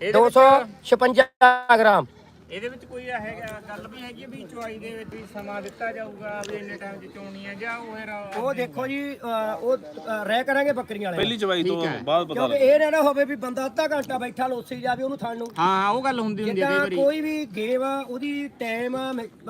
ਇਹਦੇ ਵਿੱਚ 256 ਗ੍ਰਾਮ। ਇਹਦੇ ਵਿੱਚ ਕੋਈ ਹੈਗਾ ਗੱਲ ਵੀ ਹੈਗੀ ਵੀ ਚੁਆਈ ਦੇ ਵਿੱਚ ਵੀ ਸਮਾਂ ਦਿੱਤਾ ਜਾਊਗਾ ਵੀ ਇੰਨੇ ਟਾਈਮ 'ਚ ਚੋਣੀ ਹੈ ਜਾਂ ਉਹ ਫਿਰ ਉਹ ਦੇਖੋ ਜੀ ਉਹ ਰਹਿ ਕਰਾਂਗੇ ਬੱਕਰੀਆਂ ਵਾਲੇ। ਪਹਿਲੀ ਚਵਾਈ ਤੋਂ ਬਾਅਦ ਪਤਾ ਕਿਉਂਕਿ ਇਹ ਨਾ ਨਾ ਹੋਵੇ ਵੀ ਬੰਦਾ ਅੱਧਾ ਘੰਟਾ ਬੈਠਾ ਲੋਸੀ ਜਾਵੇ ਉਹਨੂੰ ਥਣ ਨੂੰ। ਹਾਂ ਹਾਂ ਉਹ ਗੱਲ ਹੁੰਦੀ ਹੁੰਦੀ ਹੈ ਕਈ ਜਿੱਦਾਂ ਵਾਰੀ। ਕੋਈ ਵੀ ਗੇਮ ਆ ਉਹਦੀ ਟਾਈਮ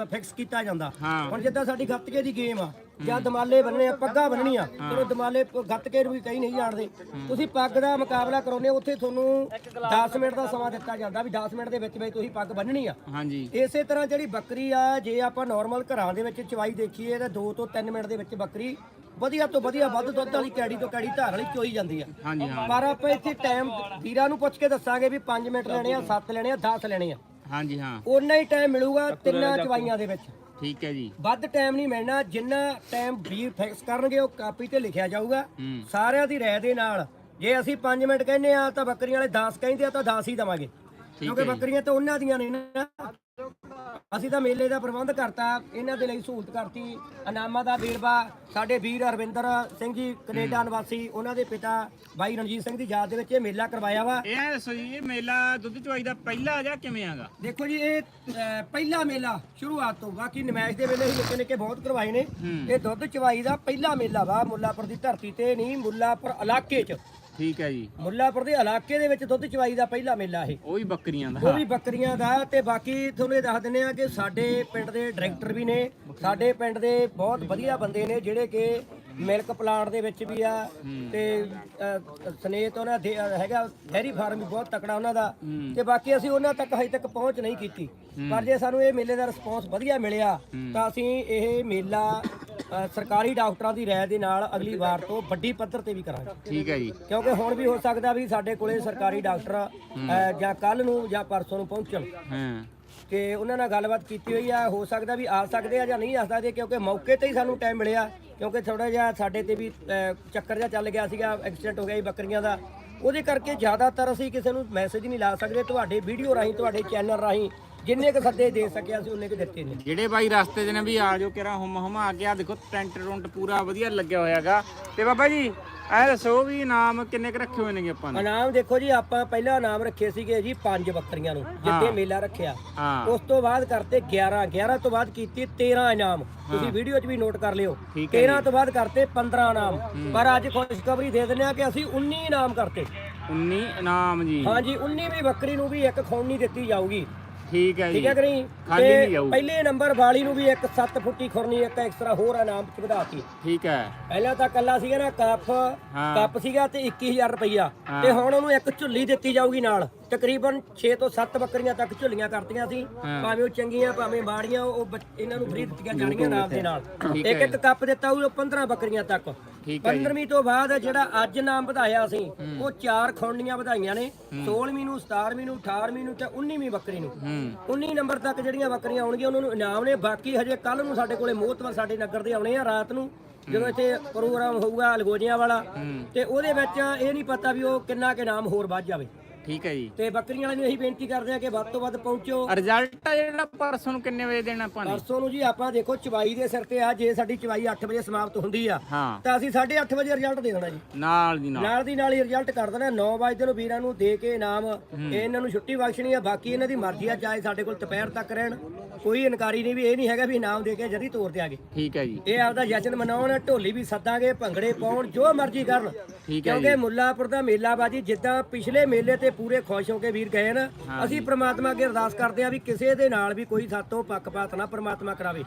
ਫਿਕਸ ਕੀਤਾ ਜਾਂਦਾ। ਹਾਂ। ਹੁਣ ਜਿੱਦਾਂ ਸਾਡੀ ਗੱਤਕੇ ਦੀ ਗੇਮ ਆ ਜਾਂ ਦਮਾਲੇ ਬੰਨਣੇ ਆ ਪੱਗਾਂ ਬੰਨਣੀਆਂ ਚਲੋ ਦਮਾਲੇ ਪ- ਗੱਤਕੇ ਨੂੰ ਵੀ ਕਈ ਨਹੀਂ ਜਾਣਦੇ। ਤੁਸੀਂ ਪੱਗ ਦਾ ਮੁਕਾਬਲਾ ਕਰਾਉਂਦੇ ਹੋ, ਉੱਥੇ ਤੁਹਾਨੂੰ 10 ਮਿੰਟ ਦਾ ਸਮਾਂ ਦਿੱਤਾ ਜਾਂਦਾ ਵੀ 10 ਮਿੰਟ ਦੇ ਵਿੱਚ ਵਿੱਚ ਤੁਸੀਂ ਪੱਗ ਬੰਨਣੀ ਆ। ਹਾਂਜੀ। ਇਸੇ ਤਰ੍ਹਾਂ ਜਿਹੜੀ ਬੱਕਰੀ ਆ ਜੇ ਆਪਾਂ ਨਾਰਮਲ ਘਰਾਂ ਦੇ ਵਿੱਚ ਚਵਾਈ ਦੇਖੀਏ ਤਾਂ 2 ਤੋਂ 3 ਮਿੰਟ ਦੇ ਵਿੱਚ ਬੱਕਰੀ ਵਧੀਆ ਤੋਂ ਵਧੀਆ ਵੱਧ ਦੁੱਧ ਵਾਲੀ ਕੈੜੀ ਤੋਂ ਕੈੜੀ ਧਾਰ ਵਾਲੀ ਚੋਈ ਜਾਂਦੀ ਆ। ਹਾਂਜੀ ਹਾਂ। ਪਰ ਆਪਾਂ ਇੱਥੇ ਟਾਈਮ ਵੀਰਾਂ ਨੂੰ ਪੁੱਛ ਕੇ ਦੱਸਾਂਗੇ ਵੀ 5 ਮਿੰਟ ਲੈਣੇ ਆ 7 ਲੈਣੇ ਆ 10 ਲੈਣੇ ਆ। ਹਾਂਜੀ ਹਾਂ। ਉਨਾ ਹੀ ਟਾਈਮ ਮਿਲੂਗਾ ਤਿੰਨਾਂ ਚਵਾਈਆਂ ਦੇ ਵਿੱਚ। ਠੀਕ ਹੈ ਜੀ। ਵੱਧ ਟਾਈਮ ਨਹੀਂ ਮਿਲਣਾ ਜਿੰਨਾ ਟਾਈਮ ਵੀਰ ਫਿਕਸ ਕਰਨਗੇ ਉਹ ਕਾਪੀ ਤੇ ਲਿਖਿਆ ਜਾਊਗਾ। ਹੂੰ। ਸਾਰਿਆਂ ਦੀ ਰਾਏ ਦੇ ਨਾਲ। ਜੇ ਅਸੀਂ 5 ਮਿੰਟ ਕਹਿੰਦੇ ਆ ਤਾਂ ਬੱਕਰੀਆਂ ਵਾਲੇ 10 ਕਹਿੰਦੇ ਆ ਤਾਂ 10 ਹੀ ਦਵਾਂਗੇ। ਕਿਉਂਕਿ ਬੱਕਰੀਆਂ ਤਾਂ ਉਹਨਾਂ ਦੀਆਂ ਨੇ ਨਾ। ਅਸੀਂ ਤਾਂ ਮੇਲੇ ਦਾ ਪ੍ਰਬੰਧ ਕਰਤਾ ਇਹਨਾਂ ਦੇ ਲਈ ਸਹੂਲਤ ਕਰਤੀ। ਇਨਾਮਾਂ ਦਾ ਵੇਰਵਾ ਸਾਡੇ ਵੀਰ ਅਰਵਿੰਦਰ ਸਿੰਘ ਜੀ ਕੈਨੇਡਾ ਨਿਵਾਸੀ ਉਹਨਾਂ ਦੇ ਪਿਤਾ ਬਾਈ ਰਣਜੀਤ ਸਿੰਘ ਦੀ ਯਾਦ ਦੇ ਵਿੱਚ ਇਹ ਮੇਲਾ ਕਰਵਾਇਆ ਵਾ। ਇਹ ਐਂ ਦੱਸੋ ਜੀ ਇਹ ਮੇਲਾ ਦੁੱਧ ਚੁਆਈ ਦਾ ਪਹਿਲਾ ਜਾਂ ਕਿਵੇਂ ਆਗਾ ਦੇਖੋ ਜੀ ਇਹ ਪਹਿਲਾ ਮੇਲਾ ਸ਼ੁਰੂਆਤ ਤੋਂ ਬਾਕੀ ਨਮਾਇਸ਼ ਦੇ ਵੇਲੇ ਹੀ ਨਿੱਕੇ ਨਿੱਕੇ ਬਹੁਤ ਕਰਵਾਏ ਨੇ। ਇਹ ਦੁੱਧ ਚਵਾਈ ਦਾ ਪਹਿਲਾ ਮੇਲਾ ਵਾ ਮੁੱਲਾਪੁਰ ਦੀ ਧਰਤੀ ਤੇ ਨਹੀਂ ਮੁੱਲਾਪੁਰ ਇਲਾਕੇ 'ਚ। ਠੀਕ ਹੈ ਜੀ। ਮੁੱਲਾਪੁਰ ਦੇ ਇਲਾਕੇ ਦੇ ਵਿੱਚ ਦੁੱਧ ਚਵਾਈ ਦਾ ਪਹਿਲਾ ਮੇਲਾ ਇਹ। ਉਹ ਵੀ ਬੱਕਰੀਆਂ ਉਹ ਦਾ ਵੀ ਬੱਕਰੀਆਂ ਦਾ ਤੇ ਬਾਕੀ ਤੁਹਾਨੂੰ ਇਹ ਦੱਸ ਦਿੰਦੇ ਆ ਕਿ ਸਾਡੇ ਪਿੰਡ ਦੇ ਡਾਇਰੈਕਟਰ ਵੀ ਨੇ ਸਾਡੇ ਪਿੰਡ ਦੇ ਬਹੁਤ ਵਧੀਆ ਬੰਦੇ ਨੇ ਜਿਹੜੇ ਕਿ ਮਿਲਕ ਪਲਾਂਟ ਦੇ ਵਿੱਚ ਵੀ ਆ ਤੇ ਸਨੇਤ ਉਹਨਾਂ ਦੇ ਹੈਗਾ ਡੈਰੀ ਫਾਰਮ ਵੀ ਬਹੁਤ ਤਕੜਾ ਉਹਨਾਂ ਦਾ। ਤੇ ਬਾਕੀ ਅਸੀਂ ਉਹਨਾਂ ਤੱਕ ਹਜੇ ਤੱਕ ਪਹੁੰਚ ਨਹੀਂ ਕੀਤੀ। ਪਰ ਜੇ ਸਾਨੂੰ ਇਹ ਮੇਲੇ ਦਾ ਰਿਸਪੌਂਸ ਵਧੀਆ ਮਿਲਿਆ ਤਾਂ ਅਸੀਂ ਇਹ ਮੇਲਾ ਅ, ਸਰਕਾਰੀ ਡਾਕਟਰਾਂ ਦੀ ਰਾਏ ਦੇ ਨਾਲ ਅਗਲੀ ਵਾਰ ਤੋਂ ਵੱਡੀ ਪੱਧਰ ਤੇ ਵੀ ਕਰਾਂਗੇ। ਠੀਕ ਹੈ ਜੀ। ਕਿਉਂਕਿ ਹੁਣ ਵੀ ਹੋ ਸਕਦਾ ਵੀ ਸਾਡੇ ਕੋਲੇ ਸਰਕਾਰੀ ਡਾਕਟਰ ਅ, ਜਾਂ ਕੱਲ ਨੂੰ ਜਾਂ ਪਰਸੋਂ ਨੂੰ ਪਹੁੰਚਣ। ਹਾਂ। ਤੇ ਉਹਨਾਂ ਨਾਲ ਗੱਲਬਾਤ ਕੀਤੀ ਹੋਈ ਆ ਹੋ ਸਕਦਾ ਵੀ ਆ ਸਕਦੇ ਆ ਜਾਂ ਨਹੀਂ ਆ ਸਕਦੇ ਕਿਉਂਕਿ ਮੌਕੇ ਤੇ ਹੀ ਸਾਨੂੰ ਟਾਈਮ ਮਿਲਿਆ। ਕਿਉਂਕਿ ਥੋੜਾ ਜਿਹਾ ਸਾਡੇ ਤੇ ਵੀ ਅ, ਚੱਕਰ ਜਿਹਾ ਚੱਲ ਗਿਆ ਸੀਗਾ ਐਕਸੀਡੈਂਟ ਹੋ ਗਿਆ ਸੀ ਬੱਕਰੀਆਂ ਦਾ। ਉਹਦੇ ਕਰਕੇ ਜ਼ਿਆਦਾਤਰ ਅਸੀਂ ਕਿਸੇ ਨੂੰ ਮੈਸੇਜ ਨਹੀਂ ਲਾ ਸਕਦੇ ਤੁਹਾਡੇ ਵੀਡੀਓ ਰਾਹੀਂ ਤੁਹਾਡੇ ਚੈਨਲ ਰਾਹੀਂ ਜਿੰਨੇ ਕੁ ਸੱਦੇ ਦੇ ਸਕਿਆ ਸੀ ਉਹਨੇ ਕੁ ਦਿੱਤੇ ਨੇ। ਜਿਹੜੇ ਬਾਈ ਰਸਤੇ ਨੇ ਵੀ ਆ ਜਾਓ ਕਿਰਾ ਹੁਮ ਹੁਮ ਆ ਗਿਆ। ਦੇਖੋ ਟੈਂਟ ਟੁੰਟ ਪੂਰਾ ਵਧੀਆ ਲੱਗਿਆ ਹੋਇਆਗਾ। ਤੇ ਬਾਬਾ ਜੀ ਐ ਦੱਸੋ ਵੀ ਇਨਾਮ ਕਿੰਨੇ ਕ ਰੱਖੇ ਹੋਏ ਨੇਗੇ ਆਪਾਂ ਨੇ? ਇਨਾਮ ਦੇਖੋ ਜੀ ਆਪਾਂ ਪਹਿਲਾ ਇਨਾਮ ਰੱਖੇ ਸੀਗੇ ਜੀ ਪੰਜ ਬੱਕਰੀਆਂ ਨੂੰ ਜਿੱਥੇ ਮੇਲਾ ਰੱਖਿਆ। ਹਾਂ। ਉਸ ਤੋਂ ਬਾਅਦ ਕਰਤੇ 11 11 ਤੋਂ ਬਾਅਦ ਕੀਤੀ 13 ਇਨਾਮ। ਤੁਸੀਂ ਵੀਡੀਓ 'ਚ ਵੀ ਨੋਟ ਕਰ ਲਿਓ। ਠੀਕ ਹੈ 13 ਤੋਂ ਬਾਅਦ ਕਰਤੇ 15 ਇਨਾਮ। ਪਰ ਅੱਜ ਖੁਸ਼ਖਬਰੀ ਦੇ ਦਿੰਦੇ ਆ ਕਿ ਅਸੀਂ 19 ਇਨਾਮ ਕਰਤੇ। 19 ਇਨਾਮ ਜੀ। ਹਾਂਜੀ 19ਵੀਂ ਬੱਕਰੀ ਨੂੰ ਵੀ ਇੱਕ ਖੌਣੀ ਦਿੱਤੀ ਜਾਊਗੀ। ਠੀਕ ਹੈ ਜੀ। ਠੀਕ ਹੈ ਕਿ ਨਹੀਂ? ਖਾਲੀ ਨਹੀਂ ਤੇ ਜਾਊ ਪਹਿਲੇ ਨੰਬਰ ਵਾਲੀ ਨੂੰ ਵੀ ਇੱਕ 7 ਫੁੱਟੀ ਖੁਰਨੀ ਇੱਕ ਐਕਸਟਰਾ ਹੋਰ ਇਨਾਮ ਚ ਵਧਾਤੀ ਠੀਕ ਹੈ। ਪਹਿਲਾਂ ਤਾਂ ਕੱਲਾ ਸੀਗਾ ਨਾ ਕੱਪ ਹਾਂ। ਕੱਪ ਸੀਗਾ ਤੇ 21000 ਰੁਪਈਆ। ਤੇ ਹੁਣ ਉਹਨੂੰ ਇੱਕ ਝੁੱਲੀ ਦਿੱਤੀ ਜਾਊਗੀ ਨਾਲ। ਤਕਰੀਬਨ 6 ਤੋਂ 7 ਬੱਕਰੀਆਂ ਤੱਕ ਝੁੱਲੀਆਂ ਕਰਤੀਆਂ ਸੀ। ਭਾਵੇਂ ਉਹ ਚੰਗੀਆਂ ਭਾਵੇਂ ਮਾੜੀਆਂ ਉਹ ਬੱਚ- ਇਹਨਾਂ ਨੂੰ ਫ੍ਰੀ ਦਿੱਤੀਆਂ ਜਾਣਗੀਆਂ ਨਾਲ ਦੇ ਨਾਲ। ਠੀਕ ਇੱਕ ਇੱਕ ਕੱਪ ਦਿੱਤਾ ਉਹ 15 ਬੱਕਰੀਆਂ ਤੱਕ। ਠੀਕ ਹੈ ਜੀ। 15ਵੀਂ ਤੋਂ ਬਾਅਦ ਜਿਹੜਾ ਅੱਜ ਨਾਮ ਵਧਾਇਆ ਸੀ ਉਹ ਚਾਰ ਖੌਣੀਆਂ ਵਧਾਈਆਂ ਨੇ 16ਵੀਂ ਨੂੰ 17ਵੀਂ ਨੂੰ 18ਵੀਂ ਨੂੰ ਤੇ 19ਵੀਂ ਬੱਕਰੀ ਨੂੰ। ਹੂੰ। 19 ਨੰਬਰ ਤੱਕ ਜਿਹੜੀਆਂ ਬੱਕਰੀਆਂ ਆਉਣਗੀਆਂ ਉਹਨਾਂ ਨੂੰ ਇਨਾਮ ਨੇ। ਬਾਕੀ ਹਜੇ ਕੱਲ ਨੂੰ ਸਾਡੇ ਕੋਲੇ ਮੋਹਤਵਰ ਸਾਡੇ ਨਗਰ ਦੇ ਆਉਣੇ ਆ ਰਾਤ ਨੂੰ ਜਦੋਂ ਇੱਥੇ ਪ੍ਰੋਗਰਾਮ ਹੋਊਗਾ ਅਲਗੋਜਿਆਂ ਵਾਲਾ। ਤੇ ਉਹਦੇ ਵਿੱਚ ਇਹ ਨਹੀਂ ਪਤਾ ਵੀ ਉਹ ਕਿੰਨਾ ਕੁ ਇਨਾਮ ਹੋਰ ਵੱਧ ਜਾਵੇ। ਠੀਕ ਹੈ ਜੀ। ਤੇ ਬੱਕਰੀਆਂ ਵਾਲਿਆਂ ਨੂੰ ਇਹੀ ਬੇਨਤੀ ਕਰਦੇ ਆ ਕਿ ਵੱਧ ਤੋਂ ਵੱਧ ਪਹੁੰਚੋ। ਰਿਜ਼ਲਟ ਜਿਹੜਾ ਪਰਸੋਂ ਨੂੰ ਕਿੰਨੇ ਵਜੇ ਦੇਣਾ ਆਪਾਂ ਨੇ? ਪਰਸੋਂ ਨੂੰ ਜੀ ਆਪਾਂ ਦੇਖੋ ਚਵਾਈ ਦੇ ਸਿਰ ਤੇ ਆ ਜੇ ਸਾਡੀ ਚਵਾਈ 8 ਵਜੇ ਸਮਾਪਤ ਹੁੰਦੀ ਆ ਹਾਂ। ਤਾਂ ਅਸੀਂ 8:30 ਵਜੇ ਰਿਜ਼ਲਟ ਦੇ ਦੇਣਾ ਜੀ। ਨਾਲ ਦੀ ਨਾਲ। ਨਾਲ ਦੀ ਨਾਲ ਹੀ ਰਿਜ਼ਲਟ ਕਰ ਦੇਣਾ 9 ਵਜੇ ਨੂੰ ਵੀਰਾਂ ਨੂੰ ਦੇ ਕੇ ਇਨਾਮ। ਇਹ ਇਹਨਾਂ ਨੂੰ ਛੁੱਟੀ ਬਖਸ਼ਣੀ ਆ ਬਾਕੀ ਇਹਨਾਂ ਦੀ ਮਰਜ਼ੀ ਆ ਚਾਹੇ ਸਾਡੇ ਕੋਲ ਦੁਪਹਿਰ ਤੱਕ ਰਹਿਣ। ਕੋਈ ਇਨਕਾਰੀ ਨਹੀਂ ਵੀ ਇਹ ਨਹੀਂ ਹੈਗਾ ਵੀ ਇਨਾਮ ਦੇ ਕੇ ਜਦੀ ਤੋਰ ਦਿਆਂਗੇ। ਠੀਕ ਹੈ ਜੀ। ਇਹ ਆਪਦਾ ਜਸ਼ਨ ਮਨਾਉਣ ਢੋਲੀ ਵੀ ਸੱਦਾਂਗੇ ਭੰਗੜੇ ਪਾਉਣ ਜੋ ਮਰਜ਼ੀ ਕਰਨ। ਠੀਕ ਹੈ ਕਿਉਂਕਿ ਮੁੱਲਾਪੁਰ ਦਾ ਮੇਲਾ ਬਾਜੀ ਜਿੱਦਾਂ ਪਿਛਲੇ ਮੇਲੇ ਤੇ ਪੂਰੇ ਖੁਸ਼ ਹੋ ਕੇ ਵੀਰ ਗਏ ਨਾ ਅਸੀਂ ਪ੍ਰਮਾਤਮਾ ਅੱਗੇ ਅਰਦਾਸ ਕਰਦੇ ਆ ਵੀ ਕਿਸੇ ਦੇ ਨਾਲ ਵੀ ਕੋਈ ਸਾਤੋਂ ਪੱਖਪਾਤ ਨਾ ਪ੍ਰਮਾਤਮਾ ਕਰਾਵੇ।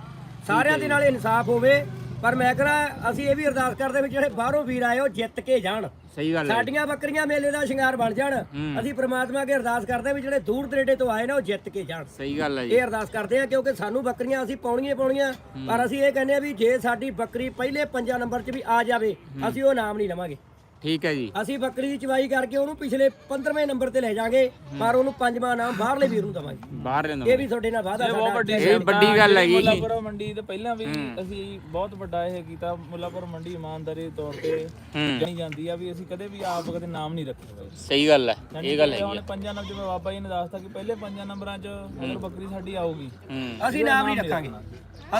ਸਾਰਿਆਂ ਦੇ ਨਾਲ ਇਨਸਾਫ ਹੋਵੇ ਪਰ ਮੈਂ ਕਹਾਂ ਅਸੀਂ ਇਹ ਵੀ ਅਰਦਾਸ ਕਰਦੇ ਵੀ ਜਿਹੜੇ ਬਾਹਰੋਂ ਵੀਰ ਆਏ ਉਹ ਜਿੱਤ ਕੇ ਜਾਣ। ਸਹੀ ਗੱਲ ਹੈ। ਸਾਡੀਆਂ ਬੱਕਰੀਆਂ ਮੇਲੇ ਦਾ ਸ਼ਿੰਗਾਰ ਬਣ ਜਾਣ। ਅਸੀਂ ਪ੍ਰਮਾਤਮਾ ਅੱਗੇ ਅਰਦਾਸ ਕਰਦੇ ਵੀ ਜਿਹੜੇ ਦੂਰ ਦਰੇਡੇ ਤੋਂ ਆਏ ਨੇ ਉਹ ਜਿੱਤ ਕੇ ਜਾਣ। ਸਹੀ ਗੱਲ ਹੈ ਜੀ। ਇਹ ਅਰਦਾਸ ਕਰਦੇ ਆ ਕਿਉਂਕਿ ਸਾਨੂੰ ਬੱਕਰੀਆਂ ਅਸੀਂ ਪਾਉਣੀਆਂ ਪਾਉਣੀਆਂ। ਪਰ ਅਸੀਂ ਇਹ ਕਹਿੰਦੇ ਆ ਵੀ ਜੇ ਸਾਡੀ ਬੱਕਰੀ ਪਹਿਲੇ ਪੰਜਾਂ ਨੰਬਰ 'ਚ ਵੀ ਆ ਜਾਵੇ ਅਸੀਂ ਉਹ ਨਾਮ ਨਹੀਂ ਲਵਾਂਗੇ। ਠੀਕ ਹੈ ਜੀ। ਅਸੀਂ ਬੱਕਰੀ ਦੀ ਚਵਾਈ ਕਰਕੇ ਉਹਨੂੰ ਪਿਛਲੇ 15ਵੇਂ ਨੰਬਰ ਤੇ ਲੈ ਜਾਾਂਗੇ ਪਰ ਉਹਨੂੰ ਪੰਜਵਾਂ ਨਾਮ ਬਾਹਰਲੇ ਵੀਰ ਨੂੰ ਦਵਾਂਗੇ। ਬਾਹਰ ਰਹਿੰਦਾ ਇਹ ਵੀ ਤੁਹਾਡੇ ਨਾਲ ਵਾਅਦਾ ਸਾਡਾ ਇਹ ਵੱਡੀ ਗੱਲ ਹੈਗੀ। ਜੀ ਮੁੱਲਾਪੁਰ ਮੰਡੀ ਤੇ ਪਹਿਲਾਂ ਵੀ ਅਸੀਂ ਬਹੁਤ ਵੱਡਾ ਇਹ ਕੀਤਾ। ਮੁੱਲਾਪੁਰ ਮੰਡੀ ਇਮਾਨਦਾਰੀ ਦੇ ਤੌਰ ਤੇ ਜਾਣੀ ਜਾਂਦੀ ਆ ਵੀ ਅਸੀਂ ਕਦੇ ਵੀ ਆਪ ਕਦੇ ਨਾਮ ਨਹੀਂ ਰੱਖੇ ਹੋਏ। ਸਹੀ ਗੱਲ ਹੈ। ਇਹ ਗੱਲ ਹੈਗੀ ਹੁਣ ਪੰਜਾਂ ਨੰਬਰ ਜਿਵੇਂ ਬਾਬਾ ਜੀ ਨੇ ਦੱਸਤਾ ਕਿ ਪਹਿਲੇ ਪੰਜਾਂ ਨੰਬਰਾਂ 'ਚ ਅਗਰ ਬੱਕਰੀ ਸਾਡੀ ਆਊਗੀ ਅਸੀਂ ਨਾਮ ਨਹੀਂ ਰੱਖਾਂਗੇ।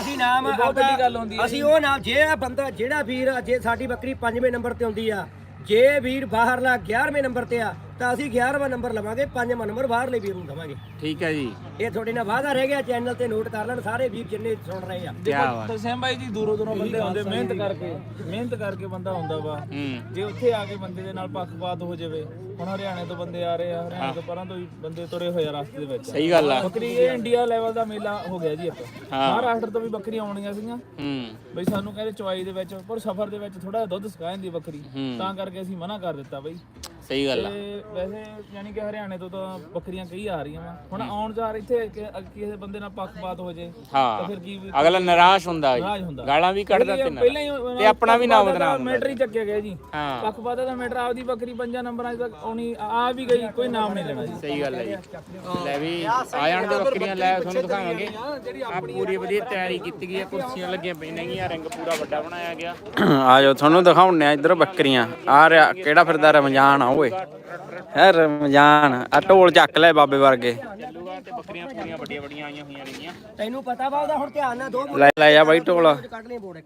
ਅਸੀਂ ਨਾਮ ਬਹੁਤ ਆਪਦਾ- ਵੱਡੀ ਗੱਲ ਹੁੰਦੀ ਹੈ ਅਸੀਂ ਉਹ ਨਾਮ ਜੇ ਆ ਬੰਦਾ ਜਿਹੜਾ ਵੀਰ ਜੇ ਸਾਡੀ ਬੱਕਰੀ ਪੰਜਵੇਂ ਨੰਬਰ ਤੇ ਹੁੰਦੀ ਆ ਜੇ ਵੀਰ ਬਾਹਰਲਾ 11ਵੇਂ ਨੰਬਰ ਤੇ ਆ ਤਾਂ ਅਸੀਂ 11ਵਾਂ ਨੰਬਰ ਲਵਾਂਗੇ 5ਵਾਂ ਨੰਬਰ ਬਾਹਰਲੇ ਵੀਰ ਨੂੰ ਦਵਾਂਗੇ। ਠੀਕ ਹੈ ਜੀ। ਇਹ ਤੁਹਾਡੇ ਨਾਲ ਵਾਅਦਾ ਰਹਿ ਗਿਆ ਚੈਨਲ ਤੇ ਨੋਟ ਕਰ ਲੈਣ ਸਾਰੇ ਵੀਰ ਜਿੰਨੇ ਸੁਣ ਰਹੇ ਆ। ਕੀ ਬਾਤ। ਤੇ ਸੈਮ ਬਾਈ ਜੀ ਦੂਰੋਂ ਦੂਰੋਂ ਬੰਦੇ ਆਉਂਦੇ ਮਿਹਨਤ ਕਰਕੇ ਮਿਹਨਤ ਕਰਕੇ ਬੰਦਾ ਆਉਂਦਾ ਵਾ। ਹੂੰ। ਜੇ ਉੱਥੇ ਆ ਕੇ ਬੰਦੇ ਦੇ ਨਾਲ ਪੱਖਪਾਤ ਹੋ ਜਾਵੇ ਹੁਣ ਹਰਿਆਣੇ ਤੋਂ ਬੰਦੇ ਆ ਰਹੇ ਆ ਹਰਿਆਣੇ ਤੋਂ ਪਰਾਂ ਤੋਂ ਵੀ ਬੰਦੇ ਤੁਰੇ ਹੋਏ ਆ ਰਸਤੇ ਦੇ ਵਿੱਚ। ਸਹੀ ਗੱਲ ਆ। ਬੱਕਰੀ ਇਹ ਇੰਡੀਆ ਲੈਵਲ ਦਾ ਮੇਲਾ ਹੋ ਗਿਆ ਜੀ ਇੱਕ ਹਾਂ। ਮਹਾਰਾਸ਼ਟਰ ਤੋਂ ਵੀ ਬੱਕਰੀਆਂ ਆਉਣੀਆਂ ਸੀਗੀਆਂ। ਹੂੰ। ਬਈ ਸਾਨੂੰ ਕਹਿੰਦੇ ਚਵਾਈ ਦੇ ਵਿੱਚ ਪਰ ਸਫ਼ਰ ਦੇ ਵਿੱਚ ਥੋੜਾ ਦੁੱਧ ਸਕਾ ਜਾਂਦੀ ਬੱਕਰੀ। ਤਾਂ ਕਰਕੇ ਅਸੀਂ ਮਨਾ ਕਰ ਦਿੱਤਾ ਬਈ। ਸਹੀ ਗੱਲ ਆ। ਤੇ ਵੈਸੇ ਯਾਨੀ ਕਿ ਹਰਿਆਣੇ ਤੋਂ ਤਾਂ ਬੱਕਰੀਆਂ ਕਈ ਆ ਰਹੀਆਂ ਵਾ। ਹੁਣ ਆਉਣ ਜਾ ਇੱਥੇ ਕਿ- ਕਿਸੇ ਬੰਦੇ ਨਾਲ ਪੱਖਪਾਤ ਹੋ ਜੇ ਤਾਂ ਹਾਂ। ਫਿਰ ਕੀ ਅਗਲਾ ਨਿਰਾਸ਼ ਹੁੰਦਾ ਜੀ। ਹੁੰਦਾ। ਗਾਲਾਂ ਵੀ ਕੱਢਦਾ ਤੇ ਨਾਲ। ਪਹਿਲਾਂ ਹੀ ਤੇ ਆਪਣਾ ਵੀ ਨਾਮ ਬਦਨਾਮ ਹੁੰਦਾ ਮੈਟਰ ਹੀ ਚੱਕਿਆ ਗਿਆ ਜੀ। ਹਾਂ। ਪੱਖਪਾਤ ਦਾ ਮੈਟਰ ਆਪਦੀ ਬੱਕਰੀ ਪੰਜਾਂ ਨੰਬਰਾਂ 'ਚ ਤੱਕ ਆਉਣੀ ਆ ਵੀ ਗਈ ਕੋਈ ਨਾਮ ਨਹੀਂ ਲੈਣਾ ਜੀ। ਸਹੀ ਗੱਲ ਹੈ ਜੀ। ਲੈ ਵੀ ਆ ਜਾਣ ਦੇ ਬੱਕਰੀਆਂ ਲੈ ਤੁਹਾਨੂੰ ਦਿਖਾਵਾਂਗੇ। ਆ ਪੂਰੀ ਵਧੀਆ ਤਿਆਰੀ ਕੀਤੀ ਗਈ ਹੈ ਕੁਰਸੀਆਂ ਲੱਗੀਆਂ ਪਈਆਂ ਨੇਗੀਆਂ ਰਿੰਗ ਪੂਰਾ ਵੱਡਾ ਬਣਾਇਆ ਗਿਆ। ਆ ਜਾਓ ਤੁਹਾਨੂੰ ਦਿਖਾਉਣੇ ਆ ਇੱਧਰ ਬੱਕਰੀਆਂ। ਆ ਰਿਹਾ ਕਿਹੜਾ ਫਿਰਦਾ ਰਮਜ਼ਾਨ ਆ ਓਏ ਹੈ ਰਮਜ਼ਾਨ ਆ ਢੋਲ ਚੱਕ ਲੈ ਬਾਬੇ ਵਰਗੇ। ਚੱਲੂਗਾ ਤੇ ਬੱਕਰੀਆਂ ਪੂਰੀਆਂ ਵੱਡੀਆਂ ਵੱਡੀਆਂ ਆਈਆਂ ਹੋਈਆਂ ਨੇਗੀਆਂ ਤੈਨੂੰ ਪਤਾ ਵਾ ਉਹਦਾ ਹੁਣ ਧਿਆਨ ਨਾਲ ਦੋ ਲੈ ਲੈ ਜਾ ਬਾਈ ਢੋਲ। ਕੱਢ ਲਈ ਬੋੜੇ।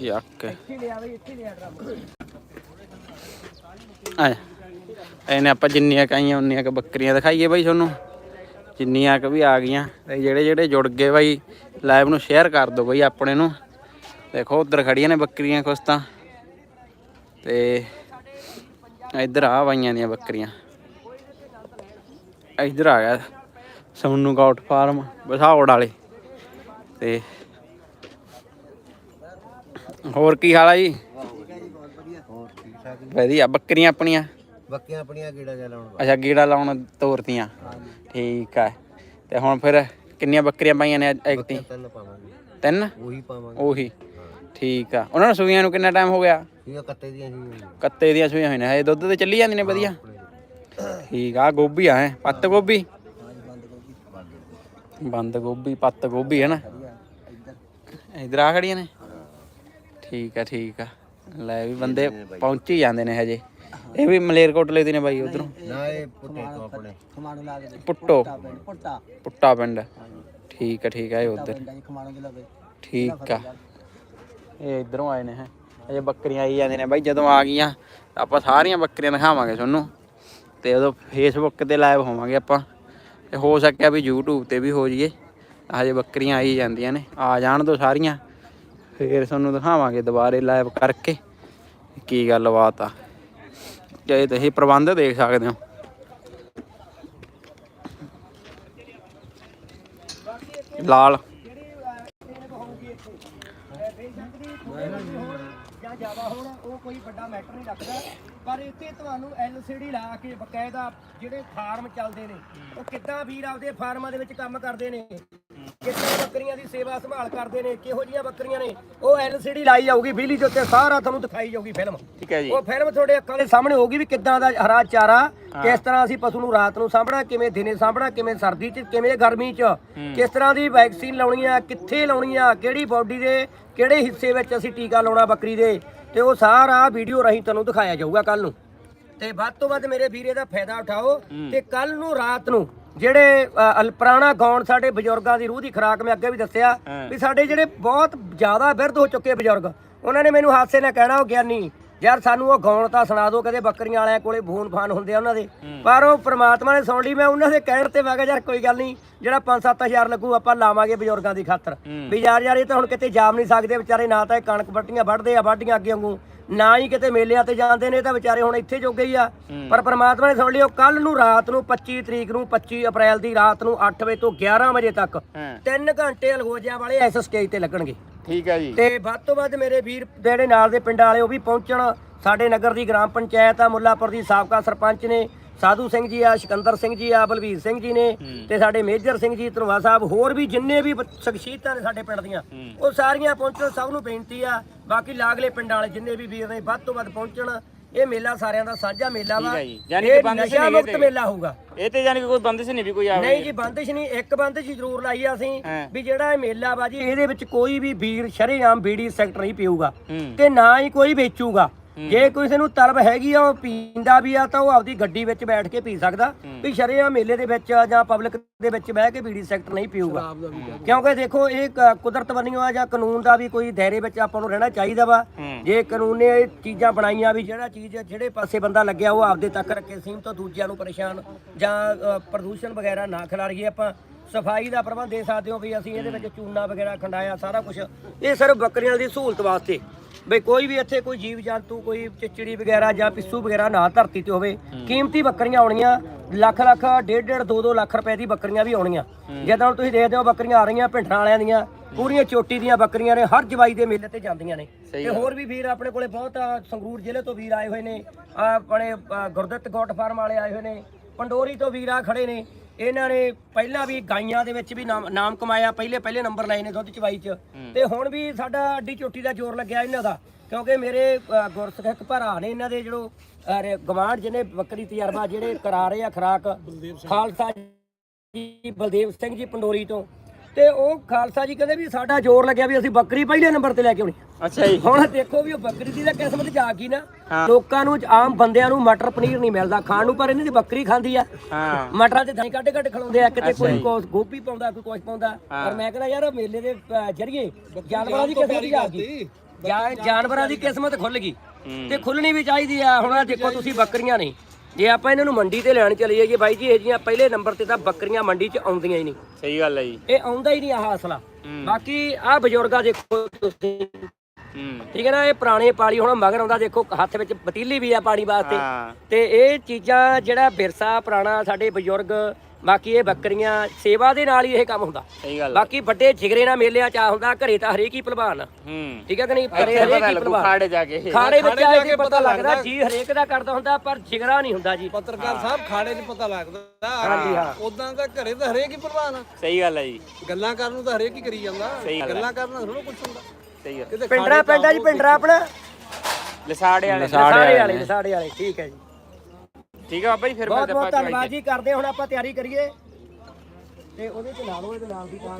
ਯੱਕ। ਇੱਥੇ ਲਿਆ ਬਈ ਇੱਥੇ ਲਿਆ ਡਰਮ। ਆ ਜਾ। ਇਹਨੇ ਆਪਾਂ ਜਿੰਨੀਆਂ ਕਾਈਆਂ ਉਨੀਆਂ ਕ ਬੱਕਰੀਆਂ ਦਿਖਾਈਏ ਬਾਈ ਤੁਹਾਨੂੰ। ਜਿੰਨੀਆਂ ਕ ਵੀ ਆ ਗਈਆਂ ਤੇ ਜਿਹੜੇ ਜਿਹੜੇ ਜੁੜ ਗਏ ਬਾਈ ਲਾਈਵ ਨੂੰ ਸ਼ੇਅਰ ਕਰ ਦਿਓ ਬਾਈ ਆਪਣੇ ਨੂੰ। ਦੇਖੋ ਉਧਰ ਖੜੀਆਂ ਨੇ ਬੱਕਰੀਆਂ ਕੁਛ ਤਾਂ ਤੇ ਇੱਧਰ ਆ ਬਾਈਆਂ ਦੀਆਂ ਬੱਕਰੀਆਂ। ਇੱਧਰ ਆ ਗਿਆ ਸੋਨੂ ਗਾਊਟ ਫਾਰਮ ਬਸਾਵੜ ਵਾਲੇ। ਤੇ ਹੋਰ ਕੀ ਹਾਲ ਆ ਜੀ? ਵਧੀਆ ਬੱਕਰੀਆਂ ਆਪਣੀਆਂ? ਬੱਕੀਆਂ ਆਪਣੀਆਂ ਕੀੜਾ ਜਿਹਾ ਲਾਉਣ ਅੱਛਾ ਗੀੜਾ ਲਾਉਣ ਤੋਰਤੀਆਂ। ਠੀਕ ਆ। ਤੇ ਹੁਣ ਫਿਰ ਕਿੰਨੀਆਂ ਬੱਕਰੀਆਂ ਪਾਈਆਂ ਨੇ ਐਕਤੀ ਤਿੰਨ ਪਾਵਾਂਗੇ। ਤਿੰਨ? ਉਹੀ ਪਾਵਾਂਗੇ। ਉਹੀ। ਠੀਕ ਆ। ਉਹਨਾਂ ਨੂੰ ਸੂਈਆਂ ਨੂੰ ਕਿੰਨਾ ਟਾਈਮ ਹੋ ਗਿਆ? ਇਹ ਕੱਤੇ ਦੀਆਂ ਸੀ ਕੱਤੇ ਦੀਆਂ ਸੂਈਆਂ ਹੋਈਆਂ ਨੇ। ਹਜੇ ਦੁੱਧ ਤੇ ਚੱਲੀ ਜਾਂਦੀਆਂ ਨੇ ਵਧੀਆ। ਠੀਕ ਆ ਗੋਭੀ ਆ ਹੈ? ਪੱਤ ਗੋਭੀ? ਬੰਦ ਗੋਭੀ ਪੱਤ ਗੋਭੀ ਹੈ ਨਾ? ਇਧਰ ਆ ਖੜੀਆਂ ਨੇ। ਠੀਕ ਆ ਠੀਕ ਆ। ਲੈ ਵੀ ਬੰਦੇ ਪਹੁੰਚ ਹੀ ਜਾਂਦੇ ਨੇ ਹਜੇ। ਇਹ ਵੀ ਮਲੇਰਕੋਟਲੇ ਦੇ ਨੇ ਬਾਈ ਉਧਰੋਂ। ਨਾ ਇਹ ਪੁੱਟੇ ਤੋਂ ਆਪਣੇ। ਖਮਾਣੋ ਲਾ ਦੇ। ਪੁੱਟੋ। ਪੁੱਟਾ ਪੁੱਟਾ। ਪਿੰਡ। ਠੀਕ ਆ ਠੀਕ ਆ ਇਹ ਉਧਰ। ਠੀਕ ਆ। ਇਹ ਇਧਰੋਂ ਆਏ ਨੇ ਹੈ? ਇਹ ਬੱਕਰੀਆਂ ਆਈ ਜਾਂਦੀਆਂ ਨੇ ਬਾਈ, ਜਦੋਂ ਆ ਗਈਆਂ, ਆਪਾਂ ਸਾਰੀਆਂ ਬੱਕਰੀਆਂ ਦਿਖਾਵਾਂਗੇ ਤੁਹਾਨੂੰ। ਤੇ ਉਦੋਂ ਫੇਸਬੁੱਕ ਤੇ ਲਾਈਵ ਹੋਵਾਂਗੇ ਆਪਾਂ। ਤੇ ਹੋ ਸਕਿਆ ਵੀ YouTube ਤੇ ਵੀ ਹੋ ਜਾਈਏ। ਹਜੇ ਬੱਕਰੀਆਂ ਆਈ ਜਾਂਦੀਆਂ ਨੇ, ਆ ਜਾਣ ਦੋ ਸਾਰੀਆਂ। ਫੇਰ ਤੁਹਾਨੂੰ ਦਿਖਾਵਾਂਗੇ ਦੁਬਾਰੇ ਲਾਈਵ ਕਰਕੇ ਕੀ ਗੱਲਬਾਤ ਆ। ਜੇ ਤੁਸੀਂ ਪ੍ਰਬੰਧ ਦੇਖ ਸਕਦੇ ਹੋ। ਲਾਲ। ਕੋਈ ਵੱਡਾ ਮੈਟਰ ਨਹੀਂ ਰੱਖਦਾ। ਪਰ ਇੱਥੇ ਤੁਹਾਨੂੰ ਐਲਸੀਡੀ ਲਾ ਕੇ ਬਕਾਇਦਾ ਜਿਹੜੇ ਫਾਰਮ ਚੱਲਦੇ ਨੇ ਉਹ ਕਿੱਦਾਂ ਵੀਰ ਆਪਦੇ ਫਾਰਮਾਂ ਦੇ ਵਿੱਚ ਕੰਮ ਕਰਦੇ ਨੇ? ਕਿੱਦਾਂ ਬੱਕਰੀਆਂ ਦੀ ਸੇਵਾ ਸੰਭਾਲ ਕਰਦੇ ਨੇ? ਕਿਹੋ ਜੀਆਂ ਬੱਕਰੀਆਂ ਨੇ? ਉਹ ਐਲਸੀਡੀ ਲਾਈ ਜਾਊਗੀ ਬਿਜਲੀ ਦੇ ਉੱਤੇ ਸਾਰਾ ਤੁਹਾਨੂੰ ਦਿਖਾਈ ਜਾਊਗੀ ਫਿਲਮ ਠੀਕ ਹੈ ਜੀ। ਉਹ ਫਿਲਮ ਤੁਹਾਡੇ ਅੱਖਾਂ ਦੇ ਸਾਹਮਣੇ ਹੋਊਗੀ ਵੀ ਕਿੱਦਾਂ ਦਾ ਹਰਾ ਚਾਰਾ ਕਿਸ ਤਰ੍ਹਾਂ ਅਸੀਂ ਪਸ਼ੂ ਨੂੰ ਰਾਤ ਨੂੰ ਸਾਂਭਣਾ ਕਿਵੇਂ ਦਿਨੇ ਸਾਂਭਣਾ ਕਿਵੇਂ ਸਰਦੀ 'ਚ ਕਿਵੇਂ ਗਰਮੀ 'ਚ ਕਿਸ ਤਰ੍ਹਾਂ ਦੀ ਵੈਕਸੀਨ ਲਾਉਣੀ ਆ ਕਿੱਥੇ ਲਾਉਣੀ ਆ ਕਿਹੜੀ ਬਾਡੀ ਦੇ ਕਿਹੜੇ ਹਿੱਸੇ ਵਿੱਚ ਅਸੀਂ ਟੀਕਾ ਲਾਉਣਾ ਬੱਕਰੀ ਦੇ? ਤੇ ਉਹ ਸਾਰਾ ਵੀਡੀਓ ਰਾਹੀਂ ਤੁਹਾਨੂੰ ਦਿਖਾਇਆ ਜਾਊਗਾ ਕੱਲ ਨੂੰ। ਤੇ ਵੱਧ ਤੋਂ ਵੱਧ ਮੇਰੇ ਵੀਰੇ ਦਾ ਫਾਇਦਾ ਉਠਾਓ ਤੇ ਕੱਲ ਨੂੰ ਰਾਤ ਨੂੰ ਜਿਹੜੇ ਪੁਰਾਣਾ ਗਾਉਣ ਸਾਡੇ ਬਜ਼ੁਰਗਾਂ ਦੀ ਰੂਹ ਦੀ ਖੁਰਾਕ ਮੈਂ ਅੱਗੇ ਵੀ ਦੱਸਿਆ ਵੀ ਸਾਡੇ ਜਿਹੜੇ ਬਹੁਤ ਜ਼ਿਆਦਾ ਬਿਰਧ ਹੋ ਚੁੱਕੇ ਬਜ਼ੁਰਗ ਉਹਨਾਂ ਨੇ ਮੈਨੂੰ ਹਾਸੇ ਨਾਲ ਕਹਿਣਾ ਉਹ ਗਿਆਨੀ ਯਾਰ ਸਾਨੂੰ ਉਹ ਗਾਉਣ ਤਾਂ ਸੁਣਾ ਦਿਓ ਕਦੇ ਬੱਕਰੀਆਂ ਵਾਲਿਆਂ ਕੋਲੇ ਫੋਨ ਫਾਨ ਹੁੰਦੇ ਆ ਉਹਨਾਂ ਦੇ। ਪਰ ਉਹ ਪ੍ਰਮਾਤਮਾ ਨੇ ਸੁਣ ਲਈ ਮੈਂ ਉਹਨਾਂ ਦੇ ਕਹਿਣ ਤੇ ਮੈਂ ਕਿਹਾ ਯਾਰ ਕੋਈ ਗੱਲ ਨਹੀਂ ਜਿਹੜਾ 5-7000 ਲੱਗੂ ਆਪਾਂ ਲਾਵਾਂਗੇ ਬਜ਼ੁਰਗਾਂ ਦੀ ਖਾਤਰ। ਵੀ ਯਾਰ ਯਾਰ ਇਹ ਤਾਂ ਹੁਣ ਕਿਤੇ ਜਾਮ ਨਹੀਂ ਸਕਦੇ ਵਿਚਾਰੇ ਨਾ ਤਾਂ ਇਹ ਕਣਕ ਵੱਟੀਆਂ ਵੱਢਦੇ ਆ ਵਾਢੀਆਂ ਅੱਗੇ ਵਾਂਗੂ। ਨਾ ਹੀ ਕਿਤੇ ਮੇਲਿਆਂ ਤੇ ਜਾਂਦੇ ਨੇ ਇਹ ਤਾਂ ਵਿਚਾਰੇ ਹੁਣ ਇੱਥੇ ਜੋਗੇ ਹੀ ਆ। ਪਰ ਪ੍ਰਮਾਤਮਾ ਨੇ ਸੁਣ ਲਿਓ ਕੱਲ ਨੂੰ ਰਾਤ ਨੂੰ 25 ਤਰੀਕ ਨੂੰ 25 ਅਪ੍ਰੈਲ ਦੀ ਰਾਤ ਨੂੰ 8 ਵਜੇ ਤੋਂ 11 ਵਜੇ ਤੱਕ ਹਾਂ। 3 ਘੰਟੇ ਅਲਗੋਜਿਆਂ ਵਾਲੇ ਇਸ ਸਟੇਜ ਤੇ ਲੱਗਣਗੇ। ਠੀਕ ਹੈ ਜੀ। ਤੇ ਵੱਧ ਤੋਂ ਵੱਧ ਮੇਰੇ ਵੀਰ ਜਿਹੜੇ ਨਾਲ ਦੇ ਪਿੰਡਾਂ ਵਾਲੇ ਉਹ ਵੀ ਪਹੁੰਚਣ। ਸਾਡੇ ਨਗਰ ਦੀ ਗ੍ਰਾਮ ਪੰਚਾਇਤ ਆ ਮੁੱਲਾਪੁਰ ਦੀ ਸਾਬਕਾ ਸਰਪੰਚ ਨੇ। ਸਾਧੂ ਸਿੰਘ ਜੀ ਆ ਸਿਕੰਦਰ ਸਿੰਘ ਜੀ ਆ ਬਲਵੀਰ ਸਿੰਘ ਜੀ ਨੇ ਤੇ ਸਾਡੇ ਮੇਜਰ ਸਿੰਘ ਜੀ ਧਰਵਾ ਸਾਹਿਬ ਹੋਰ ਵੀ ਜਿੰਨੇ ਵੀ ਸ਼ਖਸੀਅਤਾਂ ਨੇ ਸਾਡੇ ਪਿੰਡ ਦੀਆਂ ਉਹ ਸਾਰੀਆਂ ਪਹੁੰਚਣ ਸਭ ਨੂੰ ਬੇਨਤੀ ਆ। ਬਾਕੀ ਲਾਗਲੇ ਪਿੰਡਾਂ ਵਾਲੇ ਜਿੰਨੇ ਵੀ ਵੀਰ ਨੇ ਵੱਧ ਤੋਂ ਵੱਧ ਪਹੁੰਚਣ। ਇਹ ਮੇਲਾ ਸਾਰਿਆਂ ਦਾ ਸਾਂਝਾ ਮੇਲਾ ਵਾ। ਯਾਨੀ ਕਿ ਬੰਦਿਸ਼ ਨਹੀਂ ਮੁਕਤ। ਮੇਲਾ ਹੋਊਗਾ। ਇਹ ਤੇ ਜਾਨੀ ਕਿ ਕੋਈ ਬੰਦਿਸ਼ ਨਹੀਂ ਵੀ ਕੋਈ ਆਵੇ। ਨਹੀਂ ਜੀ ਬੰਦਿਸ਼ ਨਹੀਂ ਇੱਕ ਬੰਦਿਸ਼ ਜ਼ਰੂਰ ਲਾਈ ਆ ਅਸੀਂ। ਵੀ ਜਿਹੜਾ ਇਹ ਮੇਲਾ ਵਾ ਜੀ ਇਹਦੇ ਵਿੱਚ ਕੋਈ ਵੀ ਵੀਰ ਸ਼ਰੇਆਮ ਬੀੜੀ ਸੈਕਟਰ ਨਹੀਂ ਪੀਊਗਾ ਤੇ ਨਾ ਹੀ ਕੋਈ ਵੇਚੂਗਾ। ਜੇ ਕਿਸੇ ਨੂੰ ਤਲਬ ਹੈਗੀ ਆ ਉਹ ਪੀਂਦਾ ਵੀ ਆ ਤਾਂ ਉਹ ਆਪਦੀ ਗੱਡੀ ਵਿੱਚ ਬੈਠ ਕੇ ਪੀ ਸਕਦਾ। ਵੀ ਸ਼ਰੇਆਮ ਮੇਲੇ ਦੇ ਵਿੱਚ ਜਾਂ ਪਬਲਿਕ ਦੇ ਵਿੱਚ ਬਹਿ ਕੇ ਬੀੜੀ ਸੈਕਟਰ ਨਹੀਂ ਪੀਊਗਾ। ਕਿਉਂਕਿ ਦੇਖੋ ਇਹ ਕੁਦਰਤ ਆ ਜਾਂ ਕਾਨੂੰਨ ਦਾ ਵੀ ਕੋਈ ਦਾਇਰੇ ਵਿੱਚ ਆਪਾਂ ਨੂੰ ਰਹਿਣਾ ਚਾਹੀਦਾ ਵਾ। ਜੇ ਕਾਨੂੰਨ ਨੇ ਇਹ ਚੀਜ਼ਾਂ ਬਣਾਈਆਂ ਵੀ ਜਿਹੜਾ ਚੀਜ਼ ਜਿਹੜੇ ਪਾਸੇ ਬੰਦਾ ਲੱਗਿਆ ਉਹ ਆਪਦੇ ਤੱਕ ਰੱਖੇ ਸੀਮਤ ਦੂਜਿਆਂ ਨੂੰ ਪਰੇਸ਼ਾਨ ਜਾਂ ਪ੍ਰਦੂਸ਼ਣ ਵਗੈਰਾ ਨਾ ਖਿਲਾਰੀਏ ਆਪਾਂ ਸਫ਼ਾਈ ਦਾ ਪ੍ਰਬੰਧ ਦੇ ਸਕਦੇ ਹੋ ਵੀ ਅਸੀਂ ਇਹਦੇ ਵਿੱਚ ਚੂਨਾ ਵਗੈਰਾ ਖੰਡਾਇਆ ਸਾਰਾ ਕੁਝ ਇਹ ਸਿਰਫ ਬੱਕਰੀਆਂ ਦੀ ਸਹੂਲਤ ਵਾਸਤੇ। ਬਈ ਕੋਈ ਵੀ ਇੱਥੇ ਕੋਈ ਜੀਵ ਜੰਤੂ ਕੋਈ ਚਿਚੜੀ ਵਗੈਰਾ ਜਾਂ ਪਿੱਸੂ ਵਗੈਰਾ ਨਾ ਧਰਤੀ ਤੇ ਹੋਵੇ ਕੀਮਤੀ ਬੱਕਰੀਆਂ ਆਉਣੀਆਂ ਲੱਖ ਲੱਖ ਡੇਢ ਡੇਢ 2 2 ਲੱਖ ਰੁਪਏ ਦੀ ਬੱਕਰੀਆਂ ਵੀ ਆਉਣੀਆਂ। ਜਦੋਂ ਹੁਣ ਤੁਸੀਂ ਦੇਖਦੇ ਹੋ ਬੱਕਰੀਆਂ ਆ ਰਹੀਆਂ ਭਿੰਡਰਾਂ ਵਾਲਿਆਂ ਦੀਆਂ ਪੂਰੀਆਂ ਚੋਟੀ ਦੀਆਂ ਬੱਕਰੀਆਂ ਨੇ ਹਰ ਜਵਾਈ ਦੇ ਮੇਲੇ ਤੇ ਜਾਂਦੀਆਂ ਨੇ। ਤੇ ਹੋਰ ਵੀ ਵੀਰ ਆਪਣੇ ਕੋਲੇ ਬਹੁਤ ਸੰਗਰੂਰ ਜ਼ਿਲ੍ਹੇ ਤੋਂ ਵੀਰ ਆਏ ਹੋਏ ਨੇ ਆਪਣੇ ਗੁਰਦਿੱਤ ਗੋਟ ਫਾਰਮ ਵਾਲੇ ਆਏ ਹੋਏ ਨੇ ਪੰਡੋਰੀ ਤੋਂ ਵੀਰ ਆ ਖੜੇ ਨੇ ਇਹਨਾਂ ਨੇ ਪਹਿਲਾਂ ਵੀ ਗਾਈਆਂ ਦੇ ਵਿੱਚ ਵੀ ਨਾਮ ਨਾਮ ਕਮਾਇਆ ਪਹਿਲੇ ਪਹਿਲੇ ਨੰਬਰ ਲਏ ਨੇ ਦੁੱਧ ਚਵਾਈ 'ਚ। ਤੇ ਹੁਣ ਵੀ ਸਾਡਾ ਅੱਡੀ ਚੋਟੀ ਦਾ ਜ਼ੋਰ ਲੱਗਿਆ ਇਹਨਾਂ ਦਾ ਕਿਉਂਕਿ ਮੇਰੇ ਗੁਰਸਿੱਖ ਭਰਾ ਨੇ ਇਹਨਾਂ ਦੇ ਜਿਹੜੋ ਗਵਾਂਢ ਜਿਹਨੇ ਬੱਕਰੀ ਤਜਰਬਾ ਜਿਹੜੇ ਕਰਾ ਰਹੇ ਆ ਖਰਾਕ ਖਾਲਸਾ ਜੀ ਬਲਦੇਵ ਸਿੰਘ ਜੀ ਪੰਡੋਰੀ ਤੋਂ। ਤੇ ਉਹ ਖਾਲਸਾ ਜੀ ਕਹਿੰਦੇ ਵੀ ਸਾਡਾ ਜ਼ੋਰ ਲੱਗਿਆ ਵੀ ਅਸੀਂ ਬੱਕਰੀ ਪਹਿਲੇ ਨੰਬਰ ਤੇ ਲੈ ਕੇ ਆਉਣੀ ਅੱਛਾ ਜੀ। ਹੁਣ ਦੇਖੋ ਵੀ ਉਹ ਬੱਕਰੀ ਦੀ ਤਾਂ ਕਿਸਮਤ ਜਾ ਗਈ ਨਾ। ਲੋਕਾਂ ਨੂੰ ਆਮ ਬੰਦਿਆਂ ਨੂੰ ਮਟਰ ਪਨੀਰ ਨਹੀਂ ਮਿਲਦਾ ਖਾਣ ਨੂੰ ਪਰ ਇਹਨਾਂ ਦੀ ਬੱਕਰੀ ਖਾਂਦੀ ਆ। ਹਾਂ। ਮਟਰਾਂ ਤੇ ਦਹੀਂ ਕੱਢ ਕੱਢ ਖਲਾਉਂਦੇ ਆ ਕਿਤੇ ਕੋਈ ਗੋਭੀ ਪਾਉਂਦਾ ਕੋਈ ਕੁਛ ਪਾਉਂਦਾ। ਪਰ ਮੈਂ ਕਹਿੰਦਾ ਯਾਰ ਮੇਲੇ ਦੇ ਜਰੀਏ ਜਾਨਵਰਾਂ ਦੀ ਕਿਸਮਤ ਜਾ ਗਈ। ਜਾਂ- ਜਾਨਵਰਾਂ ਦੀ ਕਿਸਮਤ ਖੁੱਲ ਗਈ। ਤੇ ਖੁੱਲਣੀ ਵੀ ਚਾਹੀਦੀ ਆ। ਹੁਣ ਦੇਖੋ ਤੁਸੀਂ ਬੱਕਰੀਆਂ ਨੇ। ਜੇ ਆਪਾਂ ਇਹਨਾਂ ਨੂੰ ਮੰਡੀ ਤੇ ਲੈਣ ਚਲੇ ਜਾਈਏ ਬਾਈ ਜੀ ਇਹ ਜੀਆਂ ਪਹਿਲੇ ਨੰਬਰ ਤੇ ਤਾਂ ਬੱਕਰੀਆਂ ਮੰਡੀ 'ਚ ਆਉਂਦੀਆਂ ਹੀ ਨਹੀਂ। ਸਹੀ ਗੱਲ ਹੈ ਜੀ। ਇਹ ਆਉਂਦਾ ਹੀ ਨਹੀਂ ਆਹ ਅਸਲਾ ਬਾਕੀ ਆਹ ਬਜ਼ੁਰਗਾ ਦੇਖੋ ਤੁਸੀਂ। ਹੂੰ। ਠੀਕ ਹੈ ਨਾ ਇਹ ਪੁਰਾਣੇ ਪਾਲੀ ਹੁਣ ਮਗਰ ਆਉਂਦਾ ਦੇਖੋ ਹੱਥ ਵਿੱਚ ਪਤੀਲੀ ਵੀ ਆ ਪਾਣੀ ਵਾਸਤੇ। ਤੇ ਇਹ ਚੀਜ਼ਾਂ ਜਿਹੜਾ ਵਿਰਸਾ ਪੁਰਾਣਾ ਸਾਡੇ ਬਜ਼ੁਰਗ ਬਾਕੀ ਇਹ ਬੱਕਰੀਆਂ ਸੇਵਾ ਦੇ ਨਾਲ ਹੀ ਇਹ ਕੰਮ ਹੁੰਦਾ। ਸਹੀ ਗੱਲ ਬਾਕੀ ਵੱਡੇ ਜਿਗਰੇ ਨਾਲ ਮੇਲਿਆਂ ਚ ਆ ਹੁੰਦਾ ਘਰੇ ਤਾਂ ਹਰੇਕ ਹੀ ਭਲਵਾਨ ਆ। ਹੂੰ। ਠੀਕ ਹੈ ਕਿ ਨਹੀਂ? ਘਰੇ ਇੱਥੇ ਹਰੇਕ ਪਤਾ ਹੀ ਲੱਗੂ ਭਲਵਾਨ ਖਾੜੇ ਜਾ ਕੇ। ਖਾੜੇ ਵਿੱਚ ਆ ਕੇ ਪਤਾ ਲੱਗਦਾ ਜੀ ਹਰੇਕ ਦਾ ਕਰਦਾ ਹੁੰਦਾ ਪਰ ਜਿਗਰਾ ਨਹੀਂ ਹੁੰਦਾ ਜੀ। ਪੱਤਰਕਾਰ ਸਾਹਿਬ ਖਾੜੇ 'ਚ ਪਤਾ ਲੱਗਦਾ। ਹਾਂਜੀ ਹਾਂ। ਉਦਾਂ ਤਾਂ ਘਰੇ ਤਾਂ ਹਰੇਕ ਹੀ ਪ੍ਰਵਾਨ ਆ। ਸਹੀ ਗੱਲ ਹੈ ਜੀ। ਗੱਲਾਂ ਕਰਨ ਨੂੰ ਤਾਂ ਹਰੇਕ ਹੀ ਕਰੀ ਜਾਂਦਾ। ਸਹੀ ਗੱਲ ਹੈ। ਗੱਲਾਂ ਕਰਨ ਨਾਲ ਥੋੜਾ ਕੁਝ ਹੁੰਦਾ। ਸਹੀ ਗੱਲ ਕਿਤੇ ਪਿੰਡਰਾ ਪਿੰਡਾ ਜੀ ਪਿੰਡਰਾ ਆਪਣਾ। ਲਸਾੜੇ ਵਾਲੇ। ਸਾਡੇ ਵਾਲੇ ਸਾਡੇ ਵਾਲੇ ਠੀਕ ਹੈ ਜੀ। ਠੀਕ ਹੈ ਬਾਬਾ ਜੀ ਫਿਰ ਬਹੁਤ ਮਿਲਦੇ ਬਹੁਤ ਆਪਾਂ ਧੰਨਵਾਦ ਜੀ ਕਰਦੇ ਹੁਣ ਆਪਾਂ ਤਿਆਰੀ ਕਰੀਏ। ਤੇ ਉਹਦੇ ਚ ਲਾ ਲਓ ਇਹਦੇ ਨਾਲ ਦੀ ਕਾਂ